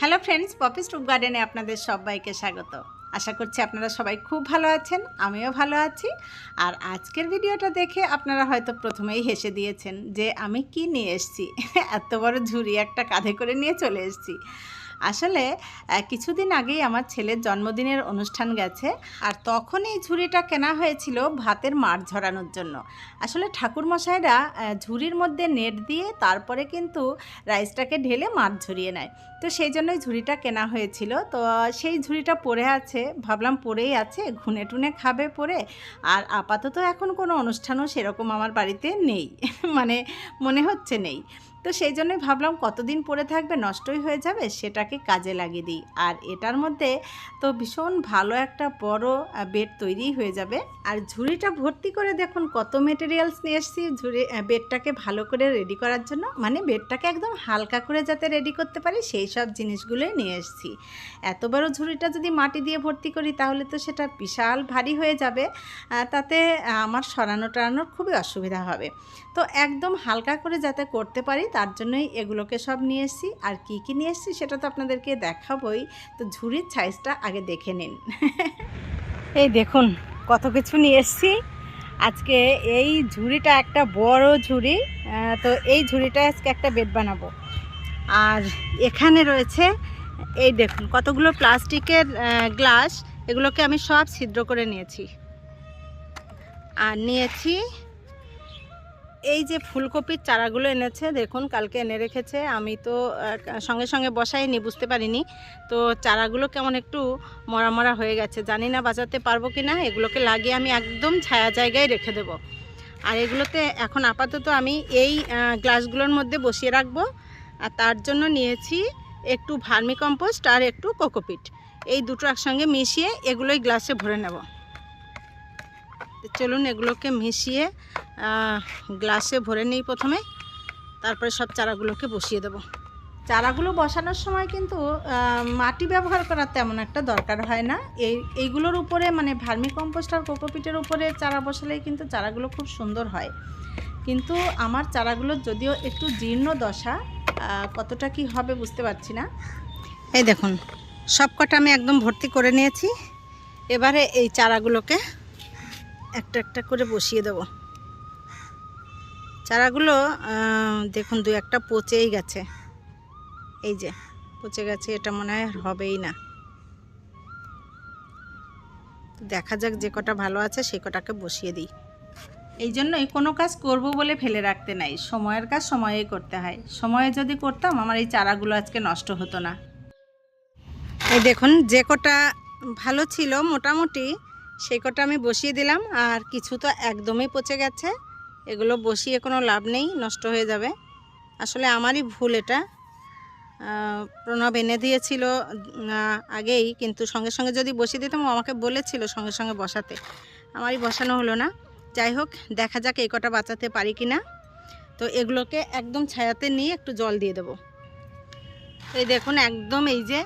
Hello friends poppy stoop গার্ডেনে আপনাদের সবাইকে স্বাগত। আশা করছি আপনারা সবাই খুব ভালো আছেন, আমিও ভালো আছি। আর আজকের ভিডিওটা দেখে আপনারা হয়তো প্রথমেই হেসে দিয়েছেন যে আমি কি নিয়ে এসছি? এত বড় ঝুড়ি একটা কাঁধে করে নিয়ে চলে এসেছি। আসলে কিছুদিন আগেই আমার ছেলের জন্মদিনের অনুষ্ঠান গেছে আর তখন এই ঝুড়িটা কেনা হয়েছিল ভাতের মাঠ ঝরানোর জন্য। আসলে ঠাকুরমশাইরা ঝুড়ির মধ্যে নেট দিয়ে তারপরে কিন্তু রাইসটাকে ঢেলে মাঠ ঝরিয়ে নেয়। তো সেই জন্যই ঝুড়িটা কেনা হয়েছিল। তো সেই ঝুড়িটা পড়ে আছে, ভাবলাম পড়েই আছে, ঘুনে টুনে খাবে পরে। আর আপাতত এখন কোনো অনুষ্ঠানও সেরকম আমার বাড়িতে নেই। মানে মনে হচ্ছে নেই। তো সেই জন্যই ভাবলাম কতদিন পরে থাকবে, নষ্টই হয়ে যাবে, সেটাকে কাজে লাগিয়ে দিই। আর এটার মধ্যে তো ভীষণ ভালো একটা বড় বেড তৈরি হয়ে যাবে। আর ঝুড়িটা ভর্তি করে দেখুন কত মেটেরিয়ালস নিয়ে এসেছি ঝুড়ি বেডটাকে ভালো করে রেডি করার জন্য। মানে বেডটাকে একদম হালকা করে যাতে রেডি করতে পারি, সেই সব জিনিসগুলোই নিয়ে এসেছি। এত বড় ঝুড়িটা যদি মাটি দিয়ে ভর্তি করি, তাহলে তো সেটা বিশাল ভারী হয়ে যাবে তাতে আমার সরানো টরানোর খুবই অসুবিধা হবে। তো একদম হালকা করে যাতে করতে পারি তার জন্যই এগুলোকে সব নিয়ে এসেছি। আর কি কি নিয়ে এসেছি সেটা তো আপনাদেরকে দেখাবই। তো ঝুড়ির সাইজটা আগে দেখে নিন। এই দেখুন, কত কিছু নিয়ে এসেছি। আজকে এই ঝুড়িটা একটা বড় ঝুড়ি তো এই ঝুড়িটা আজকে একটা বেড বানাবো। আর এখানে রয়েছে, এই দেখুন, কতগুলো প্লাস্টিকের গ্লাস এগুলোকে আমি সব ছিদ্র করে নিয়েছি। আর নিয়েছি এই যে ফুলকপির চারাগুলো এনেছে, দেখুন কালকে এনে রেখেছে। আমি তো সঙ্গে সঙ্গে বসাইনি, বুঝতে পারিনি। তো চারাগুলো কেমন একটু মরা মরা হয়ে গেছে। জানি না বাঁচাতে পারব কি না এগুলোকে লাগিয়ে আমি একদম ছায়া জায়গায় রেখে দেবো। আর এগুলোতে এখন আপাতত আমি এই গ্লাসগুলোর মধ্যে বসিয়ে রাখব। আর তার জন্য নিয়েছি একটু ভার্মি কম্পোস্ট আর একটু কোকোপিট। এই দুটো একসঙ্গে মিশিয়ে এগুলোই গ্লাসে ভরে নেব। তো চলুন এগুলোকে মিশিয়ে গ্লাসে ভরে নিই প্রথমে। তারপরে সব চারাগুলোকে বসিয়ে দেব। চারাগুলো বসানোর সময় কিন্তু মাটি ব্যবহার করার তেমন একটা দরকার হয় না। এই এইগুলোর উপরে মানে ভার্মি কম্পোস্ট আর কোকোপিটের উপরে চারা বসালেই কিন্তু চারাগুলো খুব সুন্দর হয়। কিন্তু আমার চারাগুলো যদিও একটু জীর্ণ দশা কতটা কি হবে বুঝতে পারছি না। এই দেখুন সব কটা আমি একদম ভর্তি করে নিয়েছি। এবারে এই চারাগুলোকে একটা একটা করে বসিয়ে দেব। চারাগুলো দেখুন দু একটা পচেই গেছে। এই যে, পচে গেছে, এটা মনে হয় হবেই না। দেখা যাক যে কটা ভালো আছে, সে কটাকে বসিয়ে দিই। এই জন্যই কোনো কাজ করব বলে ফেলে রাখতে নাই। সময়ের কাজ সময়েই করতে হয়। সময়ে যদি করতাম, আমার এই চারাগুলো আজকে নষ্ট হতো না। এই দেখুন, যে কটা ভালো ছিল, মোটামুটি সেই কটা আমি বসিয়ে দিলাম, আর কিছু তো একদমই পচে গেছে। এগুলো বসিয়ে কোনো লাভ নেই, নষ্ট হয়ে যাবে। আসলে আমারই ভুল এটা। প্রণব এনে দিয়েছিল আগেই, কিন্তু সঙ্গে সঙ্গে যদি বসিয়ে দিতাম আমাকে বলেছিল সঙ্গে সঙ্গে বসাতে। আমারই বসানো হলো না। যাই হোক, দেখা যাক এই কটা বাঁচাতে পারি কি না তো এগুলোকে একদম ছায়াতে নিয়ে একটু জল দিয়ে দেবো। এই দেখুন, একদম এই যে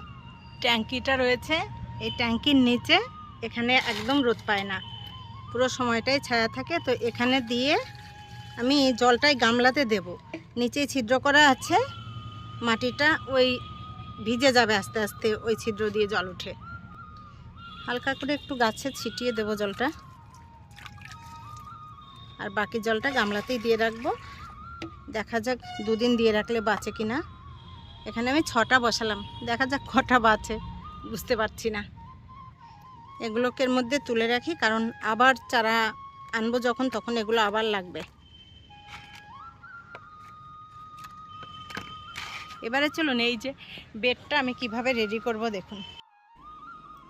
ট্যাঙ্কিটা রয়েছে। এই ট্যাঙ্কির নিচে এখানে একদম রোদ পায় না। পুরো সময়টাই ছায়া থাকে, তো এখানে দিয়ে আমি জলটাই গামলাতে দেব। নিচেই ছিদ্র করা আছে, মাটিটা ওই ভিজে যাবে আস্তে আস্তে, ওই ছিদ্র দিয়ে জল উঠে হালকা করে একটু গাছে ছিটিয়ে দেব জলটা। আর বাকি জলটা গামলাতেই দিয়ে রাখব। দেখা যাক দুদিন দিয়ে রাখলে বাঁচে কিনা। এখানে আমি ছটা বসালাম, দেখা যাক কটা বাঁচে, বুঝতে পারছি না। এগুলোকে মধ্যে তুলে রাখি, কারণ আবার চারা আনব যখন, তখন এগুলো আবার লাগবে। এবারে চলুন, এই যে বেডটা আমি কীভাবে রেডি করব দেখুন।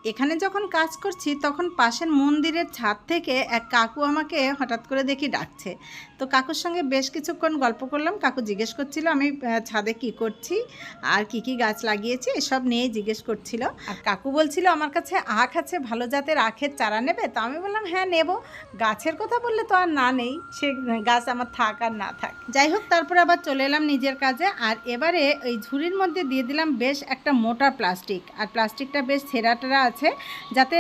এখানে যখন কাজ করছি, তখন পাশের মন্দিরের ছাদ থেকে এক কাকু আমাকে হঠাৎ করে দেখি ডাকছে। তো কাকুর সঙ্গে বেশ কিছুক্ষণ গল্প করলাম। কাকু জিজ্ঞেস করছিল, আমি ছাদে কি করছি? আর কি কি গাছ লাগিয়েছি? এসব নিয়েই জিজ্ঞেস করছিল। আর কাকু বলছিল, আমার কাছে আখ আছে, ভালো জাতের আখের চারা নেবে? তো আমি বললাম হ্যাঁ নেব। গাছের কথা বললে তো আর না নেই। সে গাছ আমার থাক আর না থাক। যাই হোক, তারপরে আবার চলে এলাম নিজের কাজে। আর এবারে ওই ঝুড়ির মধ্যে দিয়ে দিলাম বেশ একটা মোটা প্লাস্টিক। আর প্লাস্টিকটা বেশ ছেঁড়া টেরা আছে, যাতে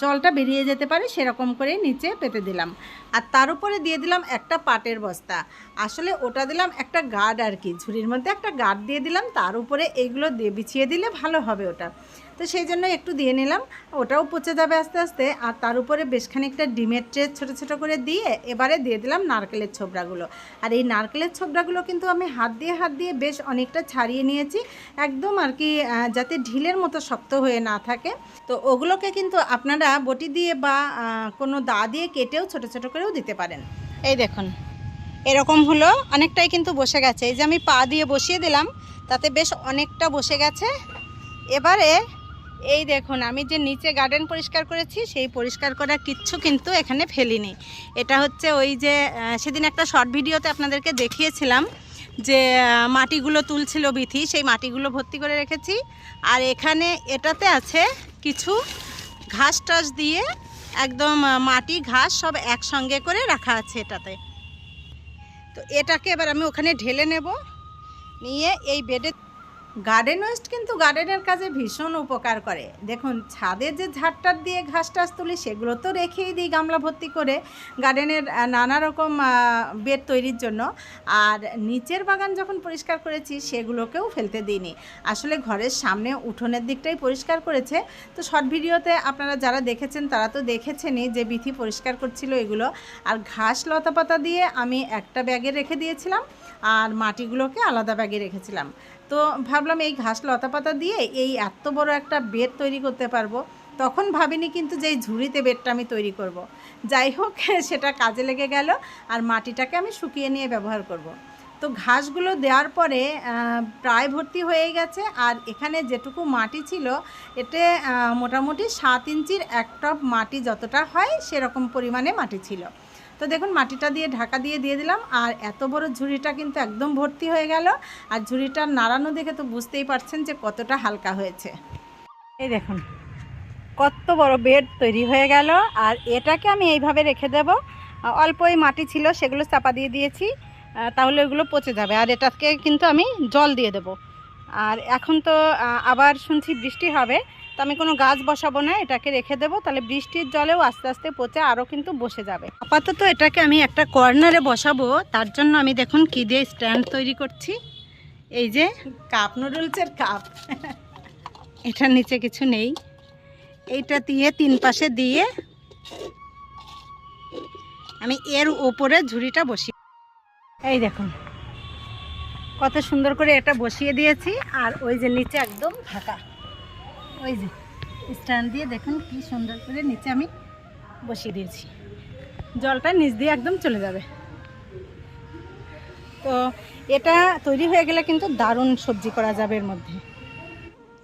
জলটা বেরিয়ে যেতে পারে, সেরকম করে নিচে পেতে দিলাম। আর তার উপরে দিয়ে দিলাম একটা একটা পাটের বস্তা। আসলে ওটা দিলাম একটা গার্ড আর কি ঝুড়ির মধ্যে একটা গার্ড দিয়ে দিলাম, তার উপরে এইগুলো দিয়ে বিছিয়ে দিলে ভালো হবে ওটা। তো সেই জন্য একটু দিয়ে নিলাম, ওটাও পচে যাবে আস্তে আস্তে। আর তার উপরে বেশ খানিকটা ডিমের ট্রে ছোটো ছোটো করে দিয়ে এবারে দিয়ে দিলাম নারকেলের ছোবড়াগুলো। আর এই নারকেলের ছোবড়াগুলো কিন্তু আমি হাত দিয়ে হাত দিয়ে বেশ অনেকটা ছাড়িয়ে নিয়েছি, একদম আর কি যাতে ঢিলের মতো শক্ত হয়ে না থাকে। তো ওগুলোকে কিন্তু আপনারা বটি দিয়ে বা কোনো দা দিয়ে কেটেও ছোট ছোট করেও দিতে পারেন। এই দেখুন। এরকম হলো, অনেকটাই কিন্তু বসে গেছে। এই যে আমি পা দিয়ে বসিয়ে দিলাম, তাতে বেশ অনেকটা বসে গেছে। এবারে এই দেখুন, আমি যে নিচে গার্ডেন পরিষ্কার করেছি, সেই পরিষ্কার করা কিচ্ছু কিন্তু এখানে ফেলিনি। এটা হচ্ছে ওই যে সেদিন একটা শর্ট ভিডিওতে আপনাদেরকে দেখিয়েছিলাম যে মাটিগুলো তুলছিল বিথি, সেই মাটিগুলো ভর্তি করে রেখেছি। আর এখানে এটাতে আছে কিছু ঘাস টাস দিয়ে একদম মাটি, ঘাস সব একসঙ্গে করে রাখা আছে এটাতে। তো এটাকে এবার আমি ওখানে ঢেলে নেব। নিয়ে এই বেডে গার্ডেন ওয়েস্ট কিন্তু গার্ডেনের কাজে ভীষণ উপকার করে। দেখুন ছাদে যে ঝাড়টার দিয়ে ঘাস টাস তুলি, সেগুলো তো রেখেই দিই গামলা ভর্তি করে গার্ডেনের নানা রকম বেড তৈরির জন্য। আর নিচের বাগান যখন পরিষ্কার করেছি, সেগুলোকেও ফেলতে দিইনি। আসলে ঘরের সামনে উঠোনের দিকটাই পরিষ্কার করেছে। তো শর্ট ভিডিওতে আপনারা যারা দেখেছেন, তারা তো দেখেছেনই যে বিথি পরিষ্কার করছিল এগুলো। আর ঘাস লতাপাতা দিয়ে আমি একটা ব্যাগে রেখে দিয়েছিলাম। আর মাটিগুলোকে আলাদা ব্যাগে রেখেছিলাম। তো ভাবলাম এই ঘাস লতাপাতা দিয়ে এই এত বড় একটা বেড তৈরি করতে পারব তখন ভাবিনি কিন্তু যে এই ঝুড়িতে বেডটা আমি তৈরি করব। যাই হোক, সেটা কাজে লেগে গেল আর মাটিটাকে আমি শুকিয়ে নিয়ে ব্যবহার করব। তো ঘাসগুলো দেওয়ার পরে প্রায় ভর্তি হয়ে গেছে আর এখানে যেটুকু মাটি ছিল, এতে মোটামুটি সাত ইঞ্চির এক টপ মাটি যতটা হয় সেরকম পরিমাণে মাটি ছিল তো দেখুন, মাটিটা দিয়ে ঢাকা দিয়ে দিয়ে দিলাম, আর এত বড় ঝুড়িটা কিন্তু একদম ভর্তি হয়ে গেল। আর ঝুড়িটা নাড়ানো দেখে তো বুঝতেই পারছেন যে কতটা হালকা হয়েছে। এই দেখুন, কত বড় বেড তৈরি হয়ে গেল, আর এটাকে আমি এইভাবে রেখে দেব। অল্পই মাটি ছিল, সেগুলো চাপা দিয়ে দিয়েছি তাহলে ওগুলো পচে যাবে। আর এটাকে কিন্তু আমি জল দিয়ে দেব। আর এখন তো আবার শুনছি বৃষ্টি হবে তো আমি কোনো গাছ বসাবো না, এটাকে রেখে দেবো, তাহলে বৃষ্টির জলেও আস্তে আস্তে পচে আরও কিন্তু বসে যাবে। আপাতত এটাকে আমি একটা কর্নারে বসাবো, তার জন্য আমি দেখুন কী দিয়ে স্ট্যান্ড তৈরি করছি। এই যে কাপ, নুডলসের কাপ। এটার নিচে কিছু নেই। এইটা দিয়ে তিন পাশে দিয়ে আমি এর ওপরে ঝুড়িটা বসি। এই দেখুন, কত সুন্দর করে এটা বসিয়ে দিয়েছি, আর ওই যে নিচে একদম ফাঁকা। ওই যে, স্ট্যান্ড দিয়ে দেখুন কি সুন্দর করে নিচে আমি বসিয়ে দিয়েছি। জলটা নিচ দিয়ে একদম চলে যাবে। তো এটা তৈরি হয়ে গেলে কিন্তু দারুণ সবজি করা যাবে এর মধ্যে।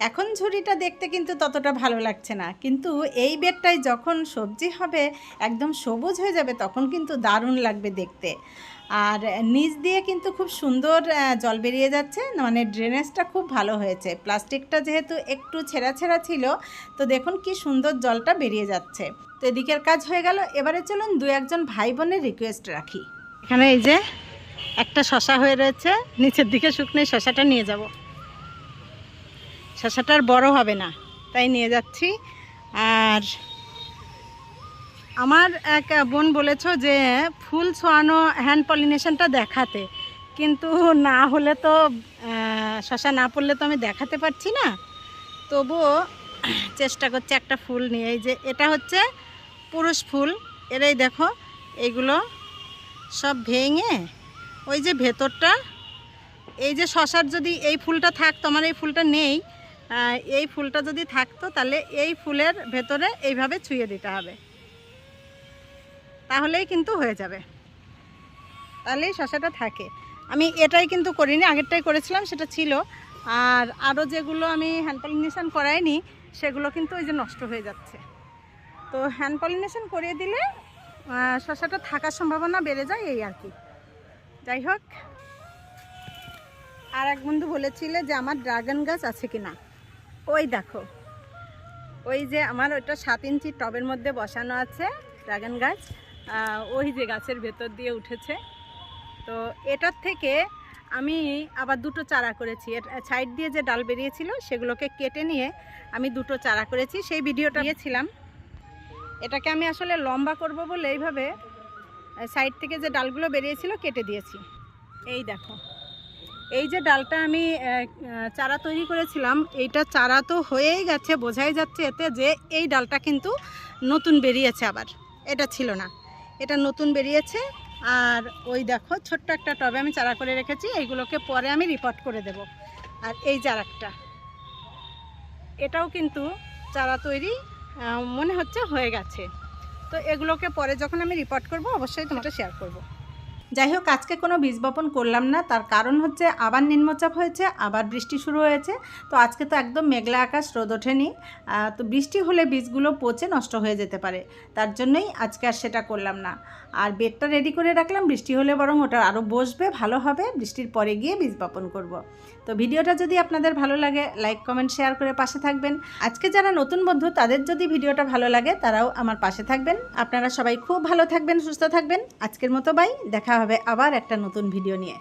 এখন ঝুড়িটা দেখতে কিন্তু ততটা ভালো লাগছে না, কিন্তু এই বেডটায় যখন সবজি হবে, একদম সবুজ হয়ে যাবে, তখন কিন্তু দারুণ লাগবে দেখতে। আর নিচ দিয়ে কিন্তু খুব সুন্দর জল বেরিয়ে যাচ্ছে। মানে ড্রেনেজটা খুব ভালো হয়েছে। প্লাস্টিকটা যেহেতু একটু ছেঁড়া ছেঁড়া ছিল, তো দেখুন কি সুন্দর জলটা বেরিয়ে যাচ্ছে। তো এদিকের কাজ হয়ে গেল। এবারে চলুন দু একজন ভাই বোনের রিকোয়েস্ট রাখি। এখানে এই যে একটা শশা হয়ে রয়েছে। নিচের দিকে শুকনো শশাটা নিয়ে যাব। শশাটা আর বড় হবে না, তাই নিয়ে যাচ্ছি। আর আমার এক বোন বলেছ যে ফুল ছোঁয়ানো হ্যান্ড পলিনেশনটা দেখাতে। কিন্তু না হলে তো শশা না পড়লে তো আমি দেখাতে পারছি না। তবুও চেষ্টা করছি একটা ফুল নিয়ে। এই যে এটা হচ্ছে পুরুষ ফুল। এরাই দেখো এইগুলো সব ভেঙে ওই যে ভেতরটা, এই যে শশার যদি এই ফুলটা থাকতো, আমার এই ফুলটা নেই এই ফুলটা যদি থাকতো, তাহলে এই ফুলের ভেতরে এইভাবে ছুঁয়ে দিতে হবে। তাহলেই কিন্তু হয়ে যাবে। তাহলেই শশাটা থাকে। আমি এটাই কিন্তু করিনি, আগেরটাই করেছিলাম, সেটা ছিল। আর আরও যেগুলো আমি হ্যান্ড পলিনেশন করাইনি, সেগুলো কিন্তু ওই যে নষ্ট হয়ে যাচ্ছে। তো হ্যান্ড পলিনেশন করিয়ে দিলে শশাটা থাকার সম্ভাবনা বেড়ে যায় এই আর কি। যাই হোক। আর এক বন্ধু বলেছিলে যে, আমার ড্রাগন গাছ আছে কি না ওই দেখো। ওই যে আমার ওইটা সাত ইঞ্চি টবের মধ্যে বসানো আছে ড্রাগন গাছ। ওই যে গাছের ভেতর দিয়ে উঠেছে। তো এটার থেকে আমি আবার দুটো চারা করেছি। সাইড দিয়ে যে ডাল বেরিয়েছিল সেগুলোকে কেটে নিয়ে আমি দুটো চারা করেছি। সেই ভিডিওটা দিয়েছিলাম। এটাকে আমি আসলে লম্বা করব বলে এইভাবে সাইড থেকে যে ডালগুলো বেরিয়েছিল কেটে দিয়েছি। এই দেখো। এই যে ডালটা আমি চারা তৈরি করেছিলাম, এইটা চারা তো হয়েই গেছে, বোঝাই যাচ্ছে এতে যে এই ডালটা কিন্তু নতুন বেরিয়েছে আবার। এটা ছিল না। এটা নতুন বেরিয়েছে। আর ওই দেখো, ছোট্ট একটা টবে আমি চারা করে রেখেছি, এইগুলোকে পরে আমি রিপোর্ট করে দেব। আর এই চারাটা, এটাও কিন্তু চারা তৈরি মনে হচ্ছে হয়ে গেছে। তো এগুলোকে পরে যখন আমি রিপোর্ট করব, অবশ্যই তোমাকে শেয়ার করব। যাই হোক, আজকে কোনো বীজ বপন করলাম না। তার কারণ হচ্ছে আবার নিম্নচাপ হয়েছে, আবার বৃষ্টি শুরু হয়েছে। তো আজকে তো একদম মেঘলা আকাশ, রোদ ওঠেনি। তো বৃষ্টি হলে বীজগুলো পচে নষ্ট হয়ে যেতে পারে। তার জন্যই আজকে আর সেটা করলাম না। আর বেডটা রেডি করে রাখলাম। বৃষ্টি হলে বরং ওটা আরও বসবে, ভালো হবে। বৃষ্টির পরে গিয়ে বীজ বপন করব। তো ভিডিওটা যদি আপনাদের ভালো লাগে লাইক কমেন্ট শেয়ার করে পাশে থাকবেন। আজকে যারা নতুন বন্ধু, তাদের যদি ভিডিওটা ভালো লাগে, তারাও আমার পাশে থাকবেন। আপনারা সবাই খুব ভালো থাকবেন, সুস্থ থাকবেন। আজকের মতো বাই দেখা হবে আবার একটা নতুন ভিডিও নিয়ে।